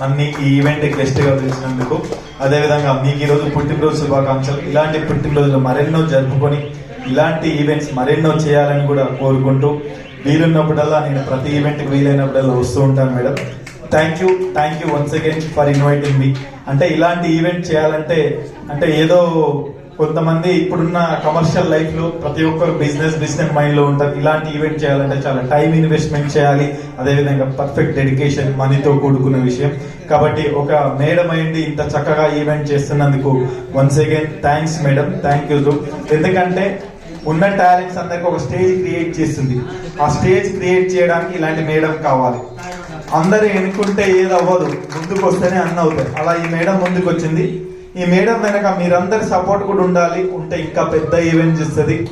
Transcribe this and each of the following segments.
నన్ను ఈ ఈవెంట్ గెస్ట్గా పిలిచినందుకు. అదేవిధంగా మీకు ఈరోజు పుట్టినరోజు శుభాకాంక్షలు. ఇలాంటి పుట్టినరోజులు మరెన్నో జరుపుకొని ఇలాంటి ఈవెంట్స్ మరెన్నో చేయాలని కూడా కోరుకుంటూ వీలున్నప్పుడల్లా నేను ప్రతి ఈవెంట్కి వీలైనప్పుడల్లా వస్తూ ఉంటాను madam. Thank you thank you once again for inviting మీ అంటే ఇలాంటి ఈవెంట్ చేయాలంటే అంటే ఏదో కొంతమంది ఇప్పుడున్న కమర్షియల్ లైఫ్లో ప్రతి ఒక్కరు బిజినెస్ బిజినెస్ మైండ్లో ఉంటారు. ఇలాంటి ఈవెంట్ చేయాలంటే చాలా టైం ఇన్వెస్ట్మెంట్ చేయాలి. అదేవిధంగా పర్ఫెక్ట్ డెడికేషన్ మనీతో కూడుకున్న విషయం. కాబట్టి ఒక మేడం అయింది ఇంత చక్కగా ఈవెంట్ చేస్తున్నందుకు once again thanks madam thank you ఎందుకంటే ఉన్న టాలెంట్స్ అందరికి ఒక స్టేజ్ క్రియేట్ చేస్తుంది. ఆ స్టేజ్ క్రియేట్ చేయడానికి ఇలాంటి మేడం కావాలి. అందరూ ఎన్నుకుంటే ఏది అవ్వదు. ముందుకు వస్తేనే అన్న అవుతాయి అలా ఈ మేడం ముందుకు వచ్చింది ఈ మేడం వెనక మీరందరి సపోర్ట్ కూడా ఉండాలి. ఉంటే ఇంకా పెద్ద ఈవెంట్ చేస్తుంది.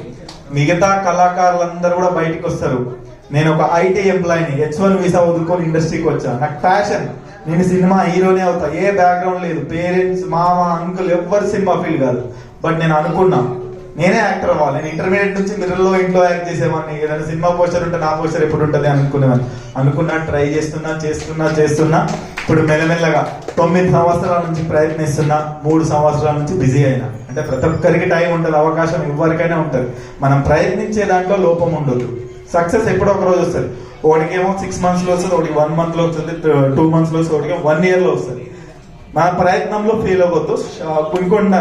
మిగతా కళాకారులందరూ కూడా బయటికి వస్తారు. నేను ఒక ఐటీ ఎంప్లాయీని హెచ్ వన్ వీసా వదులుకొని ఇండస్ట్రీకి వచ్చాను నాకు ప్యాషన్ నేను సినిమా హీరోనే అవుతా. ఏ బ్యాక్గ్రౌండ్ లేదు. పేరెంట్స్ మామ అంకుల్ ఎవ్వరు సినిమా ఫీల్ కాదు. బట్ నేను అనుకున్నా నేనే యాక్టర్ అవ్వాలి. నేను ఇంటర్మీడియట్ నుంచి మిర్రర్లో ఇంట్లో యాక్ట్ చేసేవాడిని. ఏదైనా సినిమా పోస్టర్ ఉంటే నా పోస్టర్ ఎప్పుడు ఉంటుంది అనుకునేవాడిని. అనుకున్నా ట్రై చేస్తున్నా చేస్తున్నా చేస్తున్నా ఇప్పుడు మెల్లమెల్లగా తొమ్మిది సంవత్సరాల నుంచి ప్రయత్నిస్తున్నా మూడు సంవత్సరాల నుంచి బిజీ అయినా. అంటే ప్రతి ఒక్కరికి టైం ఉంటుంది అవకాశం ఎవరికైనా ఉంటుంది. మనం ప్రయత్నించే దాంట్లో లోపం ఉండదు సక్సెస్ ఎప్పుడో ఒక రోజు వస్తుంది. ఒకటికేమో సిక్స్ మంత్స్లో వస్తుంది ఒకటి వన్ మంత్లో వస్తుంది టూ మంత్స్లో వస్తుంది ఒకటికి వన్ ఇయర్లో వస్తుంది. మన ప్రయత్నంలో ఫెయిల్ అవ్వద్దు. ఇంకొండ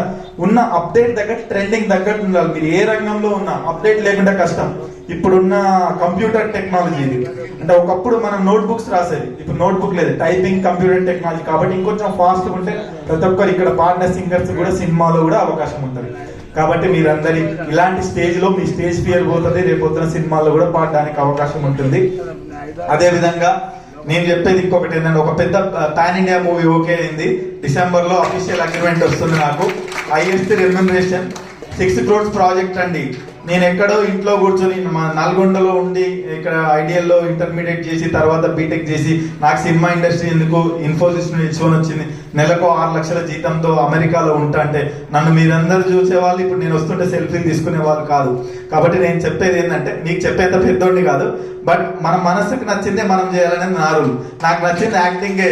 ఉన్న అప్డేట్ దగ్గర ట్రెండింగ్ తగ్గట్టు ఉండాలి. మీరు ఏ రంగంలో ఉన్నా అప్డేట్ లేకుండా కష్టం. ఇప్పుడున్న కంప్యూటర్ టెక్నాలజీ ఇది అంటే ఒకప్పుడు మనం నోట్బుక్స్ రాసేది. ఇప్పుడు నోట్బుక్ లేదు. టైపింగ్ కంప్యూటర్ టెక్నాలజీ కాబట్టి ఇంకొంచెం ఫాస్ట్ ఉంటే ప్రతి ఒక్కరు ఇక్కడ పాడిన సింగర్స్ కూడా సినిమాలో కూడా అవకాశం ఉంటుంది. కాబట్టి మీరందరి ఇలాంటి స్టేజ్లో మీ స్టేజ్ ఫియర్ పోతుంది. రేపు సినిమాల్లో కూడా పాడడానికి అవకాశం ఉంటుంది. అదే విధంగా నేను చెప్పేది ఇంకొకటి ఏంటంటే ఒక పెద్ద పాన్ ఇండియా మూవీ ఓకే అయింది. డిసెంబర్లో అఫీషియల్ అగ్రిమెంట్ వస్తుంది నాకు. Highest remuneration six crores project అండి. నేను ఎక్కడో ఇంట్లో కూర్చొని మా నల్గొండలో ఉండి ఇక్కడ ఐడియల్లో ఇంటర్మీడియట్ చేసి తర్వాత బీటెక్ చేసి నాకు సినిమా ఇండస్ట్రీ ఎందుకు ఇన్ఫోసిస్ నిల్చుకొని వచ్చింది? నెలకు ఆరు లక్షల జీతంతో అమెరికాలో ఉంటా అంటే నన్ను మీరందరూ చూసే వాళ్ళు ఇప్పుడు నేను వస్తుంటే సెల్ఫీలు తీసుకునే వాళ్ళు కాదు. కాబట్టి నేను చెప్పేది ఏంటంటే నీకు చెప్పేంత పెద్దోండి కాదు బట్ మన మనసుకు నచ్చిందే మనం చేయాలనేది నా రూల్. నాకు నచ్చింది యాక్టింగే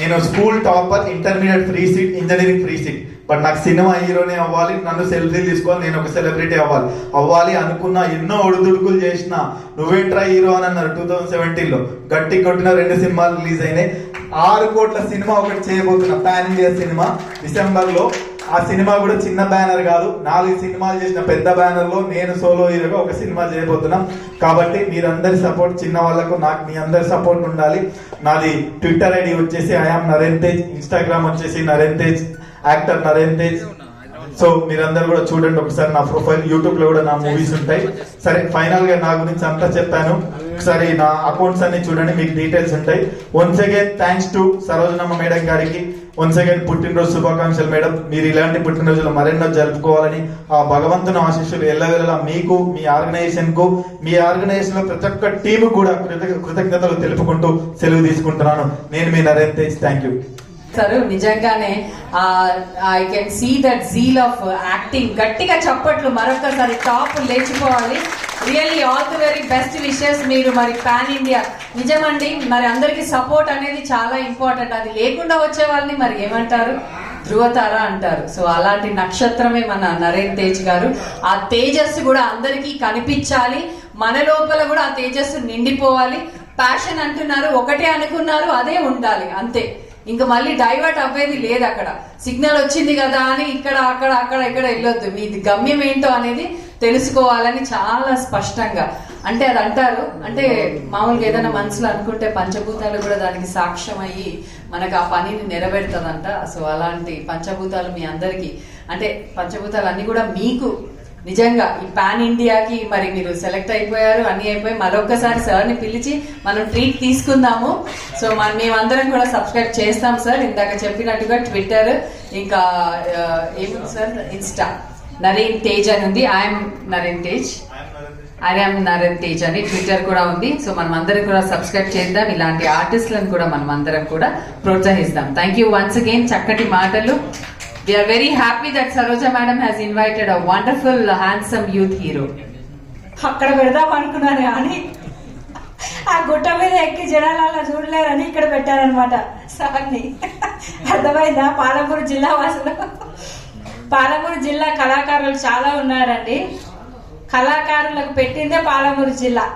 నేను school topper intermediate free seat engineering free seat. But నాకు సినిమా హీరోనే అవ్వాలి నన్ను సెల్ఫీలు తీసుకోవాలి నేను ఒక సెలబ్రిటీ అవ్వాలి. అవ్వాలి అనుకున్న ఎన్నో ఒడిదుడుకులు చేసిన నువ్వేంట్రా హీరో అని అన్నారు టూ థౌసండ్ సెవెంటీన్లో. గట్టి కొట్టిన రెండు సినిమాలు రిలీజ్ అయినాయి. ఆరు కోట్ల సినిమా ఒకటి చేయబోతున్న ప్యాన్ ఇండియా సినిమా డిసెంబర్లో ఆ సినిమా కూడా చిన్న బ్యానర్ కాదు. నాలుగు సినిమాలు చేసిన పెద్ద బ్యానర్లో నేను సోలో హీరోగా ఒక సినిమా చేయబోతున్నాం. కాబట్టి మీరందరి సపోర్ట్ చిన్న వాళ్ళకు నాకు మీ అందరి సపోర్ట్ ఉండాలి. నాది ట్విట్టర్ ఐడి వచ్చేసి I am Naren Tej Instagram వచ్చేసి నరేన్ తేజ్ యాక్టర్ నరేన్ తేజ్ సో మీరందరూ కూడా చూడండి ఒకసారి నా ప్రొఫైల్ యూట్యూబ్లో కూడా నా మూవీస్ ఉంటాయి. సరే ఫైనల్గా నా గురించి అంతా చెప్పాను ఒకసారి నా అకౌంట్స్ అన్ని చూడండి మీకు డీటెయిల్స్ ఉంటాయి. Once again thanks to Sarojanamma madam గారికి. వన్స్ అగైన్ పుట్టినరోజు శుభాకాంక్షలు మేడం. మీరు ఇలాంటి పుట్టినరోజులు మరెన్నో జరుపుకోవాలని ఆ భగవంతుని ఆశీస్సులు ఎల్లవెల్లా మీకు మీ ఆర్గనైజేషన్కు మీ ఆర్గనైజేషన్లో ప్రతి ఒక్క టీమ్ కూడా కృతజ్ఞతలు తెలుపుకుంటూ సెలవు తీసుకుంటున్నాను. నేను మీ Naren Tej. Thank you sir నిజంగానే I can see that zeal of acting గట్టిగా చప్పట్లు మరొకసారి top లేచిపోవాలి. Really all the very best wishes మీరు మరి పాన్ ఇండియా నిజమండి మరి అందరికి సపోర్ట్ అనేది చాలా ఇంపార్టెంట్ అది లేకుండా వచ్చే వాళ్ళని మరి ఏమంటారు? ధృవతార అంటారు. సో అలాంటి నక్షత్రమే మన నరేన్ తేజ్ గారు. ఆ తేజస్సు కూడా అందరికీ కనిపించాలి. మన లోపల కూడా ఆ తేజస్సు నిండిపోవాలి. ప్యాషన్ అంటున్నారు ఒకటే అనుకున్నారు అదే ఉండాలి. అంతే. ఇంకా మళ్ళీ డైవర్ట్ అవ్వేది లేదు అక్కడ. సిగ్నల్ వచ్చింది కదా అని ఇక్కడ అక్కడ అక్కడ ఇక్కడ వెళ్ళొద్దు. మీ గమ్యం ఏంటో అనేది తెలుసుకోవాలని చాలా స్పష్టంగా. అంటే అది అంటారు అంటే మామూలుగా ఏదైనా మనసులో అనుకుంటే పంచభూతాలు కూడా దానికి సాక్ష్యం అయ్యి మనకు ఆ పనిని నెరవేరుతుందంట. సో అలాంటి పంచభూతాలు మీ అందరికీ అంటే పంచభూతాలు అన్ని కూడా మీకు నిజంగా ఈ పాన్ ఇండియాకి మరి మీరు సెలెక్ట్ అయిపోయారు అన్ని అయిపోయి మరొకసారి సార్ని పిలిచి మనం ట్రీట్ తీసుకుందాము. సో మన మేమందరం కూడా సబ్స్క్రైబ్ చేస్తాం సార్ ఇందాక చెప్పినట్టుగా ట్విట్టర్ ఇంకా ఏముంది సార్ ఇన్స్టా నరేన్ తేజ్ అని ఉంది. ఐఎమ్ నరేన్ తేజ్. ఐఎమ్ నరేన్ తేజ్ అని ట్విట్టర్ కూడా ఉంది. సో మనం అందరం కూడా సబ్స్క్రైబ్ చేద్దాం. ఇలాంటి ఆర్టిస్టులను కూడా మనం అందరం కూడా ప్రోత్సహిస్తాం. థ్యాంక్ యూ వన్స్ అగైన్ చక్కటి మాటలు. We are very happy that Saroja madam has invited a wonderful, handsome youth hero. అక్కడ పెడదాం అనుకున్నాను కానీ ఆ గుట్ట మీద ఎక్కి జనాలు అలా చూడలేరని ఇక్కడ పెట్టారనమాట సార్ని. అర్థమైందా? పాలమూరు జిల్లా వాసులు. పాలమూరు జిల్లా కళాకారులు చాలా ఉన్నారండి. కళాకారులకు పెట్టిందే పాలమూరు జిల్లా.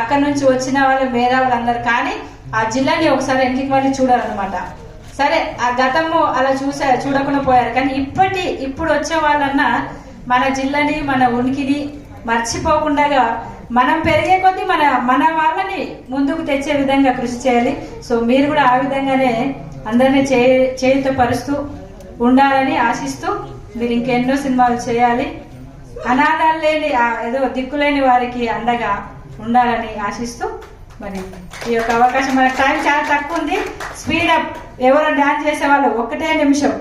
అక్కడ నుంచి వచ్చిన వాళ్ళు మేధావులు అందరు కానీ ఆ జిల్లాని ఒకసారి ఇంటికి వాళ్ళు చూడాలన్నమాట. సరే ఆ గతము అలా చూసా చూడకుండా పోయారు. కానీ ఇప్పటి ఇప్పుడు వచ్చే వాళ్ళన్నా మన జిల్లాని మన ఉనికిని మర్చిపోకుండా మనం పెరిగే కొద్దీ మన మన వాళ్ళని ముందుకు తెచ్చే విధంగా కృషి చేయాలి. సో మీరు కూడా ఆ విధంగానే అందరినీ చే చేయుత పరుస్తూ ఉండాలని ఆశిస్తూ మీరు ఇంకెన్నో సినిమాలు చేయాలి. అనాథాలు లేని ఆ ఏదో దిక్కులేని వారికి అండగా ఉండాలని ఆశిస్తూ మరి ఈ యొక్క అవకాశం మనకు టైం చాలా తక్కువ ఉంది. స్పీడ్ అప్ డాన్స్ చేసే వాళ్ళు ఒకటే నిమిషం.